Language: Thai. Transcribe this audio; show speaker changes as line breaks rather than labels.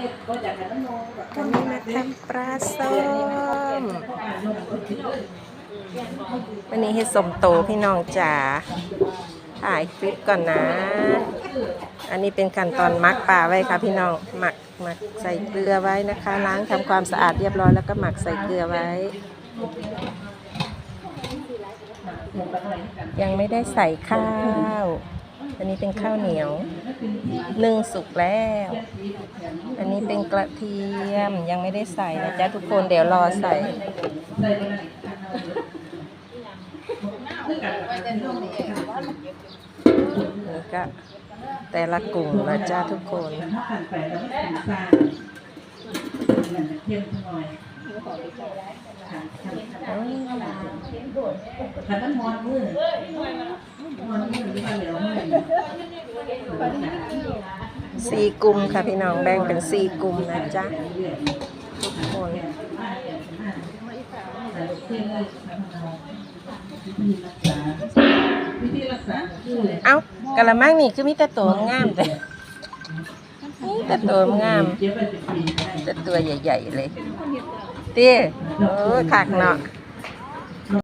วันนี้มาทำปลาส้มวันนี้เฮ็ดสมโตพี่น้องจ๋าถ่ายคลิปก่อนนะ อันนี้เป็นขั้นตอนหมักปลาไว้ค่ะพี่น้อง หมักหมักใส่เกลือไว้นะคะ ล้างทำความสะอาดเรียบร้อยแล้วก็หมักใส่เกลือไว้ ยังไม่ได้ใส่ข้าว อันนี้เป็นข้าวเหนียวนึ่งสุกแล้ว กระเทียมยังไม่ได้ใส่นะจ๊ะทุกคนเดี๋ยวรอใส่ นี่ก็แต่ละกลุ่มนะจ๊ะทุกคน
ถ้ามันมอนมือมอนมือหรือว่าเหลวมือ
สี่กลุ่มค่ะพี่น้องแบ่งเป็นสี่กลุ่มนะจ๊ะทุกคนเอากะละมังนี่คือมีแต่ตัวงามแต่นี่แต่ตัวงามแต่ตัวใหญ่ ๆ เลยเตี้ยโอ้ขากเนาะ